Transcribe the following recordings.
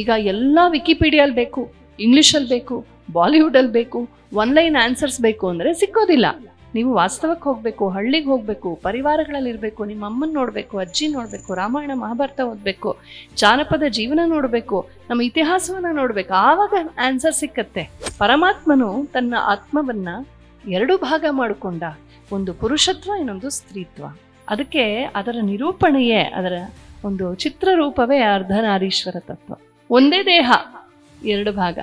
ಈಗ ಎಲ್ಲ ವಿಕಿಪೀಡಿಯಲ್ಲಿ ಬೇಕು ಇಂಗ್ಲೀಷಲ್ಲಿ ಬೇಕು ಬಾಲಿವುಡಲ್ಲಿ ಬೇಕು ಒನ್ ಲೈನ್ ಆನ್ಸರ್ಸ್ ಬೇಕು ಅಂದರೆ ಸಿಕ್ಕೋದಿಲ್ಲ. ನೀವು ವಾಸ್ತವಕ್ಕೆ ಹೋಗಬೇಕು, ಹಳ್ಳಿಗೆ ಹೋಗಬೇಕು, ಪರಿವಾರಗಳಲ್ಲಿ ಇರಬೇಕು, ನಿಮ್ಮ ಅಮ್ಮನ ನೋಡಬೇಕು, ಅಜ್ಜಿ ನೋಡಬೇಕು, ರಾಮಾಯಣ, ಮಹಾಭಾರತ ಓದಬೇಕು, ಜಾನಪದ ಜೀವನ ನೋಡಬೇಕು, ನಮ್ಮ ಇತಿಹಾಸವನ್ನು ನೋಡಬೇಕು, ಆವಾಗ ಆನ್ಸರ್ ಸಿಕ್ಕತ್ತೆ. ಪರಮಾತ್ಮನು ತನ್ನ ಆತ್ಮವನ್ನು ಎರಡು ಭಾಗ ಮಾಡಿಕೊಂಡ, ಒಂದು ಪುರುಷತ್ವ, ಇನ್ನೊಂದು ಸ್ತ್ರೀತ್ವ. ಅದಕ್ಕೆ ಅದರ ನಿರೂಪಣೆಯೇ ಅದರ ಒಂದು ಚಿತ್ರರೂಪವೇ ಅರ್ಧನಾರೀಶ್ವರ ತತ್ವ. ಒಂದೇ ದೇಹ, ಎರಡು ಭಾಗ.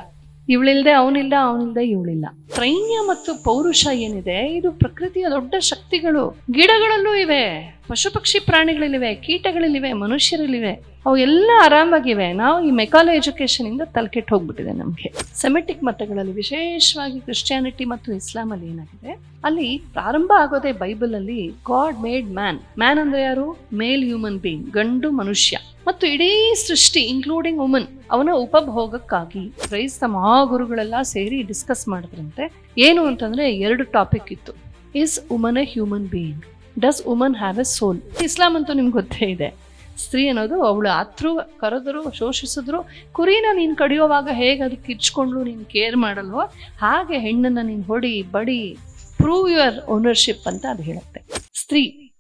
ಇವಳಿಲ್ದೆ ಅವನಿಲ್ಲ, ಅವನಿಲ್ದೆ ಇವಳಿಲ್ಲ. ಸೈನ್ಯ ಮತ್ತು ಪೌರುಷ ಏನಿದೆ, ಇದು ಪ್ರಕೃತಿಯ ದೊಡ್ಡ ಶಕ್ತಿಗಳು. ಗಿಡಗಳಲ್ಲೂ ಇವೆ ಪಶು ಪಕ್ಷಿ ಪ್ರಾಣಿಗಳಲ್ಲಿವೆ ಕೀಟಗಳಲ್ಲಿವೆ ಮನುಷ್ಯರಲ್ಲಿವೆ. ಅವು ಎಲ್ಲ ಆರಾಮಾಗಿವೆ. ನಾವು ಈ ಮೆಕಾಲ ಎಜುಕೇಷನಿಂದ ತಲೆಕೆಟ್ಟು ಹೋಗ್ಬಿಟ್ಟಿದೆ ನಮಗೆ. ಸೆಮೆಟಿಕ್ ಮತಗಳಲ್ಲಿ ವಿಶೇಷವಾಗಿ ಕ್ರಿಶ್ಚಿಯಾನಿಟಿ ಮತ್ತು ಇಸ್ಲಾಮಲ್ಲಿ ಏನಾಗಿದೆ? ಅಲ್ಲಿ ಪ್ರಾರಂಭ ಆಗೋದೇ ಬೈಬಲಲ್ಲಿ ಗಾಡ್ ಮೇಡ್ ಮ್ಯಾನ್. ಮ್ಯಾನ್ ಅಂದ್ರೆ ಯಾರು? ಮೇಲ್ ಹ್ಯೂಮನ್ ಬೀಯಿಂಗ್, ಗಂಡು ಮನುಷ್ಯ. ಮತ್ತು ಇಡೀ ಸೃಷ್ಟಿ ಇನ್ಕ್ಲೂಡಿಂಗ್ ವುಮನ್ ಅವನ ಉಪಭೋಗಕ್ಕಾಗಿ ಕ್ರೈಸ್ತ ಮಹಾಗುರುಗಳೆಲ್ಲ ಸೇರಿ ಡಿಸ್ಕಸ್ ಮಾಡಿದ್ರಂತೆ. ಏನು ಅಂತಂದ್ರೆ ಎರಡು ಟಾಪಿಕ್ ಇತ್ತು. Is woman a human being does woman have a soul Islam ಅಂತೂ ನಿಮ್ಗೆ ಗೊತ್ತೇ ಇದೆ. ಸ್ತ್ರೀ ಅನ್ನೋದು ಅವಳು ಆತ್ರು ಕರೆದ್ರು ಶೋಷಿಸಿದ್ರು. ಕುರಿನ ನೀನು ಕಡಿಯೋವಾಗ ಹೇಗೆ ಅದಕ್ಕೆ ಇಚ್ಕೊಂಡ್ಲು ನೀನು ಕೇರ್ ಮಾಡಲ್ವೋ ಹಾಗೆ ಹೆಣ್ಣನ್ನು ನೀನು ಹೊಡಿ ಬಡಿ ಪ್ರೂವ್ ಯುವರ್ ಓನರ್ಶಿಪ್ ಅಂತ ಅದು ಹೇಳುತ್ತೆ. ಸ್ತ್ರೀ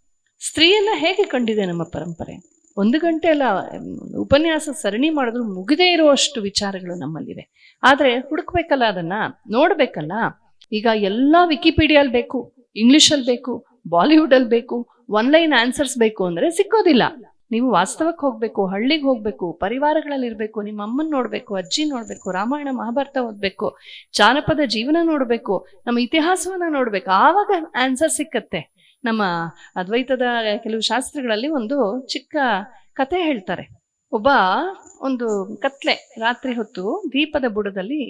ಸ್ತ್ರೀಯನ್ನ ಹೇಗೆ ಕಂಡಿದೆ ನಮ್ಮ ಪರಂಪರೆ? ಒಂದು ಗಂಟೆ ಅಲ್ಲ ಮ್, ಉಪನ್ಯಾಸ ಸರಣಿ ಮಾಡಿದ್ರು ಮುಗಿದೇ ಇರುವಷ್ಟು ವಿಚಾರಗಳು ನಮ್ಮಲ್ಲಿವೆ. ಆದರೆ ಹುಡುಕ್ಬೇಕಲ್ಲ ಅದನ್ನ ನೋಡಬೇಕಲ್ಲ? ಈಗ ಎಲ್ಲ ವಿಕಿಪೀಡಿಯಲ್ಲಿ ಬೇಕು ಇಂಗ್ಲೀಷಲ್ಲಿ ಬೇಕು ಬಾಲಿವುಡಲ್ಲಿ ಬೇಕು ಒನ್ ಲೈನ್ ಆನ್ಸರ್ಸ್ ಬೇಕು ಅಂದರೆ ಸಿಕ್ಕೋದಿಲ್ಲ. ನೀವು ವಾಸ್ತವಕ್ಕೆ ಹೋಗಬೇಕು, ಹಳ್ಳಿಗೆ ಹೋಗಬೇಕು, ಪರಿವಾರಗಳಲ್ಲಿ ಇರಬೇಕು, ನಿಮ್ಮ ಅಮ್ಮನ ನೋಡಬೇಕು, ಅಜ್ಜಿ ನೋಡಬೇಕು, ರಾಮಾಯಣ ಮಹಾಭಾರತ ಓದಬೇಕು, ಜಾನಪದ ಜೀವನ ನೋಡಬೇಕು, ನಮ್ಮ ಇತಿಹಾಸವನ್ನ ನೋಡಬೇಕು. ಆವಾಗ ಆನ್ಸರ್ ಸಿಕ್ಕತ್ತೆ. ನಮ್ಮ ಅದ್ವೈತದ ಕೆಲವು ಶಾಸ್ತ್ರಗಳಲ್ಲಿ ಒಂದು ಚಿಕ್ಕ ಕತೆ ಹೇಳ್ತಾರೆ. ಒಬ್ಬ ಒಂದು ಕತ್ಲೆ ರಾತ್ರಿ ಹೊತ್ತು ದೀಪದ ಬುಡದಲ್ಲಿ,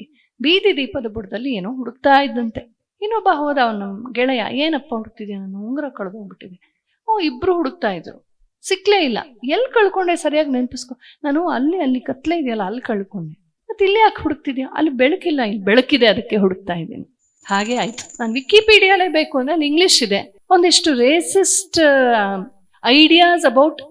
ಬೀದಿ ದೀಪದ ಬುಡದಲ್ಲಿ ಏನೋ ಹುಡುಕ್ತಾ ಇದ್ದಂತೆ. ಇನ್ನೊಬ್ಬ ಹೋದ ಅವನ ಗೆಳೆಯ, ಏನಪ್ಪ ಹುಡುಕ್ತಿದ್ಯಾ? ನಾನು ಉಂಗುರ ಕಳೆದೋಗ್ಬಿಟ್ಟಿದೆ ಓ, ಇಬ್ರು ಹುಡುಕ್ತಾ ಇದ್ರು. ಸಿಕ್ಲೇ ಇಲ್ಲ. ಎಲ್ಲಿ ಕಳ್ಕೊಂಡೆ ಸರಿಯಾಗಿ ನೆನಪಿಸ್ಕೊ? ನಾನು ಅಲ್ಲಿ ಅಲ್ಲಿ ಕತ್ಲೆ ಇದೆಯಲ್ಲ ಅಲ್ಲಿ ಕಳ್ಕೊಂಡೆ. ಮತ್ತೆ ಇಲ್ಲಿ ಯಾಕೆ ಹುಡುಕ್ತಿದ್ಯಾ? ಅಲ್ಲಿ ಬೆಳಕಿಲ್ಲ ಇಲ್ಲಿ ಬೆಳಕಿದೆ ಅದಕ್ಕೆ ಹುಡುಕ್ತಾ ಇದ್ದೀನಿ. ಹಾಗೆ ಆಯ್ತು. ನಾನು ವಿಕಿಪೀಡಿಯಾಲೇ ಬೇಕು ಅಂದ್ರೆ ಅಲ್ಲಿ ಇಂಗ್ಲಿಷ್ ಇದೆ. ಒಂದಿಷ್ಟು ರೇಸಿಸ್ಟ್ ಐಡಿಯಾಸ್ ಅಬೌಟ್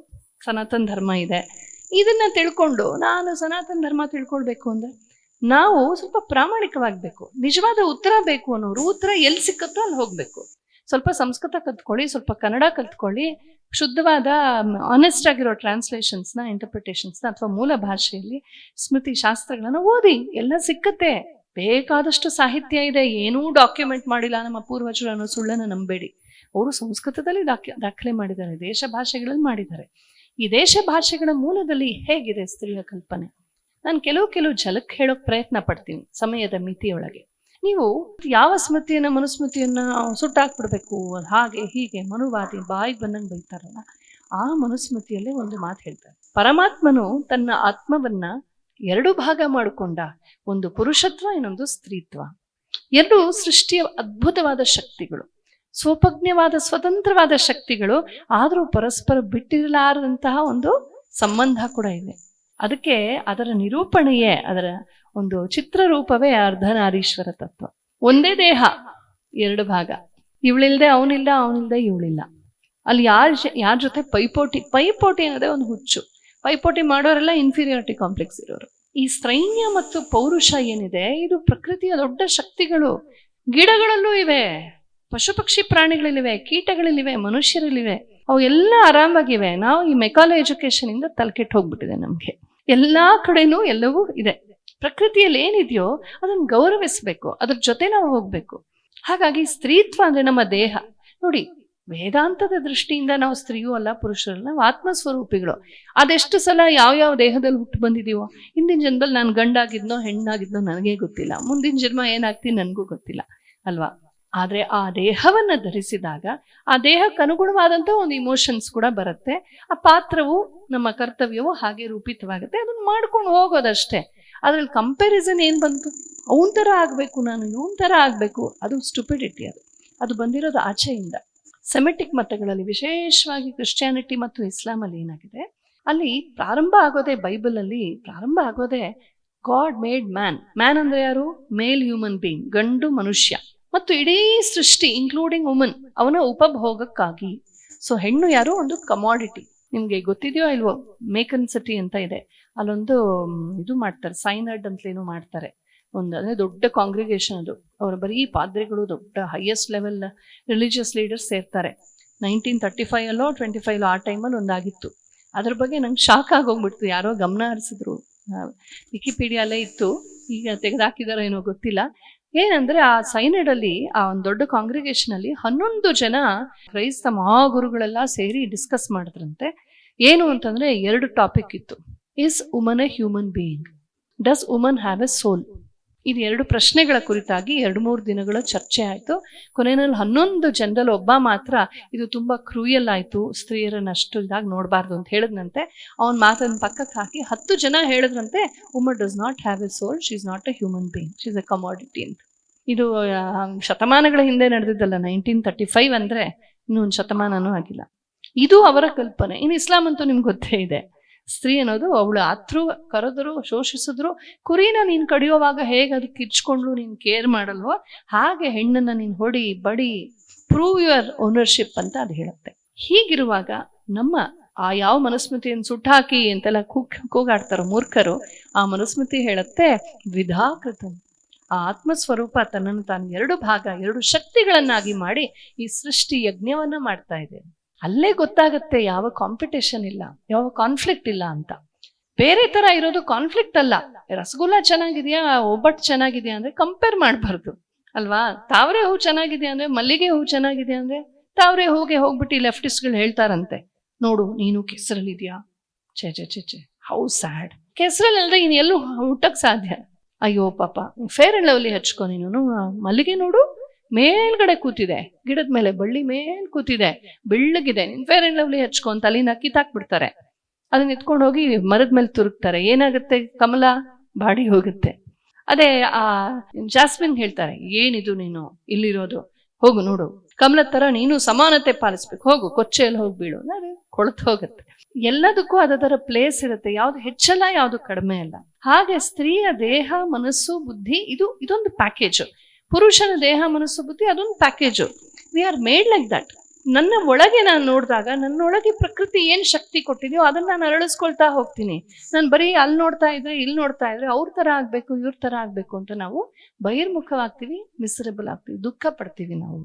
ಸನಾತನ ಧರ್ಮ ಇದೆ. ಇದನ್ನ ತಿಳ್ಕೊಂಡು ನಾನು ಸನಾತನ ಧರ್ಮ ತಿಳ್ಕೊಳ್ಬೇಕು ಅಂದ್ರೆ ನಾವು ಸ್ವಲ್ಪ ಪ್ರಾಮಾಣಿಕವಾಗಬೇಕು. ನಿಜವಾದ ಉತ್ತರ ಬೇಕು ಅನ್ನೋರು ಉತ್ತರ ಎಲ್ಲಿ ಸಿಕ್ಕತ್ತೋ ಅಲ್ಲಿ ಹೋಗ್ಬೇಕು. ಸ್ವಲ್ಪ ಸಂಸ್ಕೃತ ಕಲ್ತ್ಕೊಳ್ಳಿ ಸ್ವಲ್ಪ ಕನ್ನಡ ಕಲ್ತ್ಕೊಳ್ಳಿ ಶುದ್ಧವಾದ ಆನೆಸ್ಟ್ ಆಗಿರೋ ಟ್ರಾನ್ಸ್ಲೇಷನ್ಸ್ನ ಇಂಟರ್ಪ್ರಿಟೇಷನ್ಸ್ನ ಅಥವಾ ಮೂಲ ಭಾಷೆಯಲ್ಲಿ ಸ್ಮೃತಿ ಶಾಸ್ತ್ರಗಳನ್ನು ಓದಿ. ಎಲ್ಲ ಸಿಕ್ಕತ್ತೆ. ಬೇಕಾದಷ್ಟು ಸಾಹಿತ್ಯ ಇದೆ. ಏನೂ ಡಾಕ್ಯುಮೆಂಟ್ ಮಾಡಿಲ್ಲ ನಮ್ಮ ಪೂರ್ವಜರು ಸುಳ್ಳನ್ನು ನಂಬೇಡಿ. ಅವರು ಸಂಸ್ಕೃತದಲ್ಲಿ ದಾಖ ದಾಖಲೆ ಮಾಡಿದ್ದಾರೆ. ದೇಶ ಭಾಷೆಗಳಲ್ಲಿ ಮಾಡಿದ್ದಾರೆ. ಈ ದೇಶ ಭಾಷೆಗಳ ಮೂಲದಲ್ಲಿ ಹೇಗಿದೆ ಸ್ತ್ರೀಯ ಕಲ್ಪನೆ? ನಾನು ಕೆಲವು ಕೆಲವು ಝಲಕ್ ಹೇಳೋಕೆ ಪ್ರಯತ್ನ ಪಡ್ತೀನಿ ಸಮಯದ ಮಿತಿಯೊಳಗೆ. ನೀವು ಯಾವ ಸ್ಮೃತಿಯನ್ನ, ಮನುಸ್ಮೃತಿಯನ್ನ ಸುಟ್ಟಾಕ್ಬಿಡ್ಬೇಕು? ಅದ್ ಹಾಗೆ, ಹೀಗೆ, ಮನುವಾದಿ ಬಾಯಿಗೆ ಬಂದಂಗೆ ಬೈತಾರಲ್ಲ, ಆ ಮನುಸ್ಮೃತಿಯಲ್ಲೇ ಒಂದು ಮಾತು ಹೇಳ್ತಾರೆ. ಪರಮಾತ್ಮನು ತನ್ನ ಆತ್ಮವನ್ನ ಎರಡು ಭಾಗ ಮಾಡಿಕೊಂಡ, ಒಂದು ಪುರುಷತ್ವ, ಇನ್ನೊಂದು ಸ್ತ್ರೀತ್ವ. ಎರಡು ಸೃಷ್ಟಿಯ ಅದ್ಭುತವಾದ ಶಕ್ತಿಗಳು, ಸ್ವಪಜ್ಞವಾದ, ಸ್ವತಂತ್ರವಾದ ಶಕ್ತಿಗಳು, ಆದರೂ ಪರಸ್ಪರ ಬಿಟ್ಟಿರಲಾರದಂತಹ ಒಂದು ಸಂಬಂಧ ಕೂಡ ಇದೆ. ಅದಕ್ಕೆ ಅದರ ನಿರೂಪಣೆಯೇ ಅದರ ಒಂದು ಚಿತ್ರರೂಪವೇ ಅರ್ಧನಾರೀಶ್ವರ ತತ್ವ. ಒಂದೇ ದೇಹ, ಎರಡು ಭಾಗ. ಇವಳಿಲ್ದೆ ಅವನಿಲ್ಲ, ಅವನಿಲ್ದೆ ಇವಳಿಲ್ಲ. ಅಲ್ಲಿ ಯಾರ ಯಾರ ಜೊತೆ ಪೈಪೋಟಿ ಪೈಪೋಟಿ ಅನ್ನೋದೇ ಒಂದು ಹುಚ್ಚು. ಪೈಪೋಟಿ ಮಾಡೋರೆಲ್ಲ ಇನ್ಫೀರಿಯಾರಿಟಿ ಕಾಂಪ್ಲೆಕ್ಸ್ ಇರೋರು. ಈ ಸ್ತ್ರೈನ್ಯ ಮತ್ತು ಪೌರುಷ ಏನಿದೆ, ಇದು ಪ್ರಕೃತಿಯ ದೊಡ್ಡ ಶಕ್ತಿಗಳು. ಗಿಡಗಳಲ್ಲೂ ಇವೆ ಪಶು ಪಕ್ಷಿ ಪ್ರಾಣಿಗಳಲ್ಲಿವೆ, ಕೀಟಗಳಲ್ಲಿವೆ, ಮನುಷ್ಯರಲ್ಲಿವೆ. ಅವು ಎಲ್ಲ ಆರಾಮಾಗಿವೆ. ನಾವು ಈ ಮೆಕಾಲ ಎಜುಕೇಶನ್ ಇಂದ ತಲೆಕೆಟ್ಟು ಹೋಗ್ಬಿಟ್ಟಿದೆ ನಮ್ಗೆ. ಎಲ್ಲಾ ಕಡೆನೂ ಎಲ್ಲವೂ ಇದೆ. ಪ್ರಕೃತಿಯಲ್ಲಿ ಏನಿದೆಯೋ ಅದನ್ನು ಗೌರವಿಸಬೇಕು, ಅದ್ರ ಜೊತೆ ನಾವು ಹೋಗ್ಬೇಕು. ಹಾಗಾಗಿ ಸ್ತ್ರೀತ್ವ ಅಂದ್ರೆ ನಮ್ಮ ದೇಹ. ನೋಡಿ, ವೇದಾಂತದ ದೃಷ್ಟಿಯಿಂದ ನಾವು ಸ್ತ್ರೀಯೂ ಅಲ್ಲ ಪುರುಷರಲ್ಲ ನಾವು ಆತ್ಮಸ್ವರೂಪಿಗಳು. ಅದೆಷ್ಟು ಸಲ ಯಾವ ಯಾವ ದೇಹದಲ್ಲಿ ಹುಟ್ಟು ಬಂದಿದೀವೋ, ಹಿಂದಿನ ಜನ್ಮದಲ್ಲಿ ನಾನು ಗಂಡಾಗಿದ್ನೋ, ಹೆಣ್ಣಾಗಿದ್ನೋ ನನಗೇ ಗೊತ್ತಿಲ್ಲ. ಮುಂದಿನ ಜನ್ಮ ಏನಾಗ್ತೀನಿ ನನಗೂ ಗೊತ್ತಿಲ್ಲ, ಅಲ್ವಾ? ಆದ್ರೆ ಆ ದೇಹವನ್ನ ಧರಿಸಿದಾಗ, ಆ ದೇಹಕ್ಕೆ ಅನುಗುಣವಾದಂಥ ಒಂದು ಇಮೋಷನ್ಸ್ ಕೂಡ ಬರುತ್ತೆ. ಆ ಪಾತ್ರವು ನಮ್ಮ ಕರ್ತವ್ಯವು ಹಾಗೆ ರೂಪಿತವಾಗುತ್ತೆ. ಅದನ್ನು ಮಾಡ್ಕೊಂಡು ಹೋಗೋದಷ್ಟೇ. ಅದ್ರಲ್ಲಿ ಕಂಪ್ಯಾರಿಸನ್ ಏನು ಬಂತು? ಅವನ ಥರ ಆಗಬೇಕು ನಾನು, ಇವನ ಥರ ಆಗಬೇಕು. ಅದು ಸ್ಟುಪಿಡಿಟಿ ಅದು. ಅದು ಬಂದಿರೋದು ಆಚೆಯಿಂದ. ಸೆಮೆಟಿಕ್ ಮತಗಳಲ್ಲಿ, ವಿಶೇಷವಾಗಿ ಕ್ರಿಶ್ಚಿಯಾನಿಟಿ ಮತ್ತು ಇಸ್ಲಾಮಲ್ಲಿ ಏನಾಗಿದೆ? ಅಲ್ಲಿ ಪ್ರಾರಂಭ ಆಗೋದೇ ಬೈಬಲಲ್ಲಿ ಪ್ರಾರಂಭ ಆಗೋದೇ ಗಾಡ್ ಮೇಡ್ ಮ್ಯಾನ್ ಮ್ಯಾನ್ ಅಂದರೆ ಯಾರು? ಮೇಲ್ ಹ್ಯೂಮನ್ ಬೀಯಿಂಗ್ ಗಂಡು ಮನುಷ್ಯ. ಮತ್ತು ಇಡೀ ಸೃಷ್ಟಿ ಇನ್ಕ್ಲೂಡಿಂಗ್ ವುಮನ್ ಅವನ ಉಪಭೋಗಕ್ಕಾಗಿ. ಸೊ ಹೆಣ್ಣು ಯಾರು? ಒಂದು ಕಮಾಡಿಟಿ ನಿಮಗೆ ಗೊತ್ತಿದೆಯೋ ಇಲ್ವೋ? ಮೇಕನ್ ಸಿಟಿ ಅಂತ ಇದೆ. ಅಲ್ಲೊಂದು ಇದು ಮಾಡ್ತಾರೆ ಸೈನಡ್ ಅಂತಲೇನೋ ಮಾಡ್ತಾರೆ. ಒಂದು, ಅಂದರೆ ದೊಡ್ಡ ಕಾಂಗ್ರಿಗೇಷನ್ ಅದು. ಅವರು ಬರೀ ಪಾದ್ರಿಗಳು ದೊಡ್ಡ ಹೈಯೆಸ್ಟ್ ಲೆವೆಲ್ ರಿಲಿಜಿಯಸ್ ಲೀಡರ್ಸ್ ಸೇರ್ತಾರೆ. ನೈನ್ಟೀನ್ ತರ್ಟಿ ಫೈವ್ ಅಲ್ಲೋ ಟ್ವೆಂಟಿ ಫೈವ್ ಆ ಟೈಮಲ್ಲಿ ಒಂದಾಗಿತ್ತು. ಅದ್ರ ಬಗ್ಗೆ ನಂಗೆ ಶಾಕ್ ಆಗೋಗ್ಬಿಡ್ತು. ಯಾರೋ ಗಮನ ಹರಿಸಿದ್ರು. ವಿಕಿಪೀಡಿಯಾಲೇ ಇತ್ತು. ಈಗ ತೆಗೆದಾಕಿದಾರೋ ಏನೋ ಗೊತ್ತಿಲ್ಲ. ಏನಂದ್ರೆ ಆ ಸೈನಡಲ್ಲಿ ಆ ಒಂದು ದೊಡ್ಡ ಕಾಂಗ್ರಿಗೇಷನಲ್ಲಿ ಹನ್ನೊಂದು ಜನ ಕ್ರೈಸ್ತ ಮಹಾಗುರುಗಳೆಲ್ಲ ಸೇರಿ ಡಿಸ್ಕಸ್ ಮಾಡಿದ್ರಂತೆ. ಏನು ಅಂತಂದ್ರೆ ಎರಡು ಟಾಪಿಕ್ ಇತ್ತು. Is woman a human being does woman have a soul ಇದು ಎರಡು ಪ್ರಶ್ನೆಗಳ ಕುರಿತಾಗಿ ಎರಡು ಮೂರು ದಿನಗಳ ಚರ್ಚೆ ಆಯಿತು. ಕೊನೆಯಲ್ಲಿ ಹನ್ನೊಂದು ಜನರಲ್ಲಿ ಒಬ್ಬ ಮಾತ್ರ ಇದು ತುಂಬ ಕ್ರೂಯಲ್ ಆಯಿತು. ಸ್ತ್ರೀಯರನ್ನು ಅಷ್ಟು ಇದಾಗಿ ನೋಡಬಾರ್ದು ಅಂತ ಹೇಳಿದ್ನಂತೆ. ಅವನ ಮಾತನ್ನು ಪಕ್ಕಕ್ಕೆ ಹಾಕಿ ಹತ್ತು ಜನ ಹೇಳಿದ್ರಂತೆ woman does not have a soul she is not a human being she is a commodity ಅಂತ. ಇದು ಶತಮಾನಗಳ ಹಿಂದೆ ನಡೆದಿದ್ದಲ್ಲ, ನೈನ್ಟೀನ್ ತರ್ಟಿ ಫೈವ್ ಅಂದರೆ ಇನ್ನೂ ಒಂದು ಶತಮಾನನೂ ಆಗಿಲ್ಲ. ಇದು ಅವರ ಕಲ್ಪನೆ. ಇನ್ನು ಇಸ್ಲಾಂ ಅಂತೂ ನಿಮ್ಗೆ ಗೊತ್ತೇ ಇದೆ. ಸ್ತ್ರೀ ಅನ್ನೋದು ಅವಳು ಆತ್ರು ಕರೆದ್ರು, ಶೋಷಿಸಿದ್ರು. ಕುರಿನ ನೀನ್ ಕಡಿಯೋವಾಗ ಹೇಗೆ ಅದಕ್ಕೆ ಕಿರ್ಚ್ಕೊಂಡ್ಲು ನೀನ್ ಕೇರ್ ಮಾಡಲ್ವೋ, ಹಾಗೆ ಹೆಣ್ಣನ್ನ ನೀನ್ ಹೊಡಿ, ಬಡಿ ಪ್ರೂವ್ ಯುವರ್ ಓನರ್ಶಿಪ್ ಅಂತ ಅದು ಹೇಳುತ್ತೆ. ಹೀಗಿರುವಾಗ ನಮ್ಮ ಆ ಯಾವ ಮನುಸ್ಮೃತಿಯನ್ನು ಸುಟ್ಟಾಕಿ ಅಂತೆಲ್ಲ ಕೂಗ್, ಕೂಗಾಡ್ತಾರೋ ಮೂರ್ಖರು, ಆ ಮನುಸ್ಮೃತಿ ಹೇಳುತ್ತೆ, ವಿಧಾಕೃತ. ಆ ಆತ್ಮಸ್ವರೂಪ ತನ್ನನ್ನು ತಾನು ಎರಡು ಭಾಗ, ಎರಡು ಶಕ್ತಿಗಳನ್ನಾಗಿ ಮಾಡಿ ಈ ಸೃಷ್ಟಿ ಯಜ್ಞವನ್ನ ಮಾಡ್ತಾ ಇದೆ. ಅಲ್ಲೇ ಗೊತ್ತಾಗತ್ತೆ ಯಾವ ಕಾಂಪಿಟೇಷನ್ ಇಲ್ಲ, ಯಾವ ಕಾನ್ಫ್ಲಿಕ್ಟ್ ಇಲ್ಲ ಅಂತ. ಬೇರೆ ತರ ಇರೋದು ಕಾನ್ಫ್ಲಿಕ್ಟ್ ಅಲ್ಲ. ರಸಗುಲ್ಲ ಚೆನ್ನಾಗಿದೆಯಾ ಒಬ್ಬಟ್ಟು ಚೆನ್ನಾಗಿದೆಯಾ ಅಂದ್ರೆ ಕಂಪೇರ್ ಮಾಡಬಾರ್ದು, ಅಲ್ವಾ? ತಾವರೆ ಹೂ ಚೆನ್ನಾಗಿದೆ ಅಂದ್ರೆ, ಮಲ್ಲಿಗೆ ಹೂ ಚೆನ್ನಾಗಿದೆ ಅಂದ್ರೆ, ತಾವರೆ ಹೂಗೆ ಹೋಗ್ಬಿಟ್ಟು ಲೆಫ್ಟಿಸ್ಟ್ಗಳು ಹೇಳ್ತಾರಂತೆ. ನೋಡು, ನೀನು ಕೆಸರಲ್ಲಿದೆಯಾ? ಛೇ ಛೇ ಛೇ ಛೇ ಹೌ ಸ್ಯಾಡ್ ಕೆಸರಲ್ಲದ್ರೆ ಇನ್ನು ಎಲ್ಲೂ ಹುಟ್ಟಕ್ಕೆ ಸಾಧ್ಯ. ಅಯ್ಯೋ ಪಾಪ ಫೇರ್ ಅಂಡ್ ಲವ್ಲಿ ಹಚ್ಕೊ ನೀನು. ಮಲ್ಲಿಗೆ ನೋಡು ಮೇಲ್ಗಡೆ ಕೂತಿದೆ. ಗಿಡದ ಮೇಲೆ ಬಳ್ಳಿ ಮೇಲ್ ಕೂತಿದೆ. ಬೆಳ್ಳಗಿದೆ. ನಿನ್ ಫೇರ್ ಅಂಡ್ ಲವ್ಲಿ ಹಚ್ಕೊಂತ ತಲೆನ ಕಿತ್ತಾಕ್ಬಿಡ್ತಾರೆ ಅದನ್ನ ಎತ್ಕೊಂಡು ಹೋಗಿ ಮರದ ಮೇಲೆ ತುರುಕ್ತಾರೆ. ಏನಾಗುತ್ತೆ? ಕಮಲ ಬಾಡಿ ಹೋಗುತ್ತೆ. ಅದೇ, ಆ, ಜಾಸ್ಮಿನ್ ಹೇಳ್ತಾರೆ, ಏನಿದು ನೀನು ಇಲ್ಲಿರೋದು? ಹೋಗು ನೋಡು. ಕಮಲ ತರ ನೀನು ಸಮಾನತೆ ಪಾಲಿಸ್ಬೇಕು. ಹೋಗು, ಕೊಚ್ಚೆಯಲ್ಲಿ ಹೋಗಿ ಬೀಳು. ನಾನು ಕೊಳತು ಹೋಗುತ್ತೆ. ಎಲ್ಲದಕ್ಕೂ ಅದರ ಪ್ಲೇಸ್ ಇರುತ್ತೆ. ಯಾವ್ದು ಹೆಚ್ಚಲ್ಲ, ಯಾವ್ದು ಕಡಿಮೆ ಅಲ್ಲ. ಹಾಗೆ ಸ್ತ್ರೀಯ ದೇಹ, ಮನಸ್ಸು, ಬುದ್ಧಿ, ಇದು, ಇದೊಂದು ಪ್ಯಾಕೇಜ್ ಪುರುಷನ ದೇಹ ಮನಸ್ಸು ಬುದ್ಧಿ ಅದೊಂದು package we are made like that ನನ್ನ ಒಳಗೆ ನಾನು ನೋಡಿದಾಗ, ನನ್ನೊಳಗೆ ಪ್ರಕೃತಿ ಏನು ಶಕ್ತಿ ಕೊಟ್ಟಿದೆಯೋ ಅದನ್ನು ನಾನು ಅರಳಿಸ್ಕೊಳ್ತಾ ಹೋಗ್ತೀನಿ. ನಾನು ಬರೀ ಅಲ್ಲಿ ನೋಡ್ತಾ ಇದ್ರೆ ಇಲ್ಲಿ ನೋಡ್ತಾ ಇದ್ರೆ ಅವ್ರ ಥರ ಆಗಬೇಕು, ಇವ್ರ ಥರ ಆಗಬೇಕು ಅಂತ ನಾವು ಬಹಿರ್ಮುಖವಾಗ್ತೀವಿ ಮಿಸರೇಬಲ್ ಆಗ್ತೀವಿ, ದುಃಖ ಪಡ್ತೀವಿ ನಾವು.